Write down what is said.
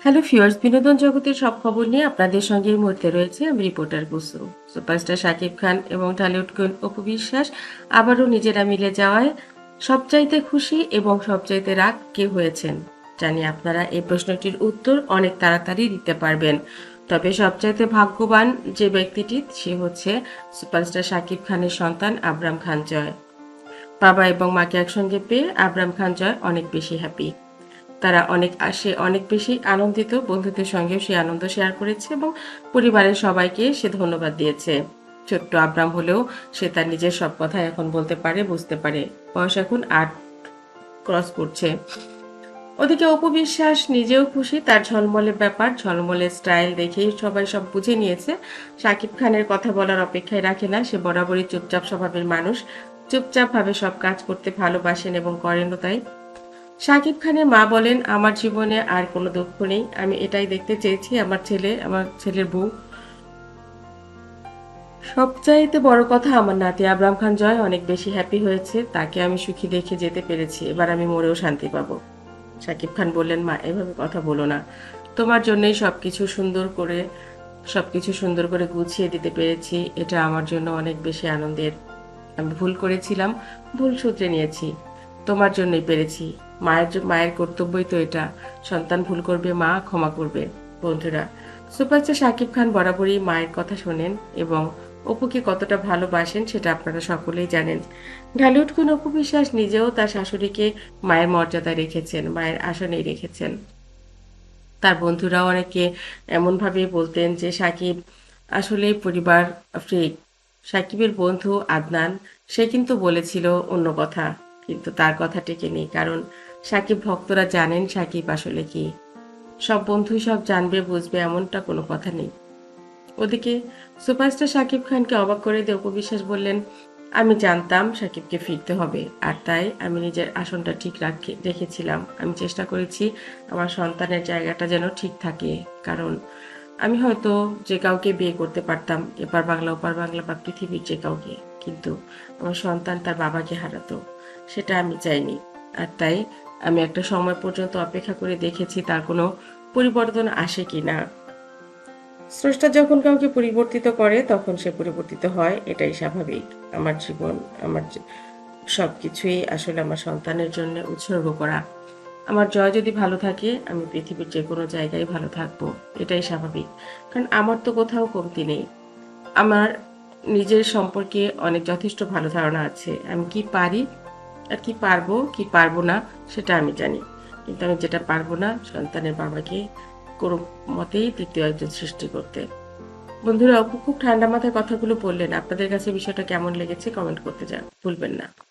Hello ফিওর্স বিনোদন জগতের সব খবর নিয়ে আপনাদের সঙ্গে এই মুহূর্তে রয়েছে আমি রিপোর্টার কুসু সুপারস্টার শাকিব খান এবং ঢালিউড কুইন অপু বিশ্বাস আবারও নিজেরা মিলে যাওয়ায় সবচাইতে খুশি এবং সবচাইতে রাগ কে হয়েছেন? জানি আপনারা এই প্রশ্নটির উত্তর অনেক তাড়াতাড়ি দিতে পারবেন। তবে সবচাইতে ভাগ্যবান যে ব্যক্তিটি, সে হচ্ছে সুপারস্টার শাকিব খানের সন্তান আবরাম খান জয়। বাবা এবং মাকে একসঙ্গে পেয়ে আবরাম খান জয় অনেক বেশি হ্যাপি তারা অনেক সে অনেক বেশি আনন্দিত। বন্ধুদের সঙ্গেও সে আনন্দ শেয়ার করেছে এবং পরিবারের সবাইকে সে ধন্যবাদ দিয়েছে। ছোট্ট আব্রাম হলেও সে তার নিজের সব কথা এখন বলতে পারে, বুঝতে পারে। বয়স এখন আট ক্রস করছে। ওদিকে অপবিশ্বাস নিজেও খুশি, তার ঝলমলের ব্যাপার, ঝলমলের স্টাইল দেখেই সবাই সব বুঝে নিয়েছে। শাকিব খানের কথা বলার অপেক্ষায় রাখে না, সে বরাবরই চুপচাপ স্বভাবের মানুষ। চুপচাপ ভাবে সব কাজ করতে ভালোবাসেন এবং করেনও তাই। শাকিব খানের মা বলেন, আমার জীবনে আর কোনো দুঃখ নেই। আমি এটাই দেখতে চেয়েছি, আমার ছেলে, আমার ছেলের বউ। সবচাইতে বড় কথা আমার নাতি আবরাম খান জয় অনেক বেশি হ্যাপি হয়েছে। তাকে আমি সুখী দেখে যেতে পেরেছি। এবার আমি মরেও শান্তি পাবো। শাকিব খান বললেন, মা, এভাবে কথা বলো না। তোমার জন্যই সব কিছু সুন্দর করে সব কিছু সুন্দর করে গুছিয়ে দিতে পেরেছি। এটা আমার জন্য অনেক বেশি আনন্দের। আমি ভুল করেছিলাম, ভুল সূত্রে নিয়েছি। তোমার জন্যই পেরেছি। মায়ের মায়ের কর্তব্যই তো এটা। সন্তান ভুল করবে, মা ক্ষমা করবে। বন্ধুরা, সুপারস্টার শাকিব খান বরাবরই মায়ের কথা শোনেন এবং অপুকে কতটা ভালোবাসেন সেটা আপনারা সকলেই জানেন। ঢালিউড কুন অপু বিশ্বাস নিজেও তার শাশুড়িকে মায়ের মর্যাদা রেখেছেন, মায়ের আসনেই রেখেছেন। তার বন্ধুরাও অনেকে এমনভাবে বলতেন যে সাকিব আসলেই পরিবার ফ্রিক সাকিবের বন্ধু আদনান, সে কিন্তু বলেছিল অন্য কথা, কিন্তু তার কথা টেকে নেই, কারণ সাকিব ভক্তরা জানেন সাকিব আসলে কি। সব বন্ধুই সব জানবে, বুঝবে, এমনটা কোনো কথা নেই। ওদিকে সুপারস্টার সাকিব খানকে অবাক করে দিয়ে উপবিশ্বাস বললেন, আমি জানতাম সাকিবকে ফিরতে হবে, আর তাই আমি নিজের আসনটা ঠিক রাখে, রেখেছিলাম। আমি চেষ্টা করেছি, আমার সন্তানের জায়গাটা যেন ঠিক থাকে, কারণ আমি হয়তো যে কাউকে বিয়ে করতে পারতাম, এপার বাংলা, ওপার বাংলা বা পৃথিবীর যে কাউকে, কিন্তু আমার সন্তান তার বাবাকে হারাতো, সেটা আমি চাইনি, আর তাই আমি একটা সময় পর্যন্ত অপেক্ষা করে দেখেছি তার কোনো পরিবর্তন আসে কি না স্রষ্টা যখন কাউকে পরিবর্তিত করে, তখন সে পরিবর্তিত হয়, এটাই স্বাভাবিক। আমার জীবন, আমার সব কিছুই আসলে আমার সন্তানের জন্য উৎসর্গ করা। আমার জয় যদি ভালো থাকে, আমি পৃথিবীর যে কোনো জায়গায় ভালো থাকব, এটাই স্বাভাবিক। কারণ আমার তো কোথাও কমতি নেই। আমার নিজের সম্পর্কে অনেক যথেষ্ট ভালো ধারণা আছে। আমি কি পারি? আর কি পারব কি পারব না, সেটা আমি জানি। কিন্তু আমি যেটা পারব না, সন্তানের বাবাকে কোনো মতেই তৃতীয় একজন সৃষ্টি করতে। বন্ধুরা খুব ঠান্ডা মাথায় কথাগুলো বললেন। আপনাদের কাছে বিষয়টা কেমন লেগেছে কমেন্ট করতে যান ভুলবেন না।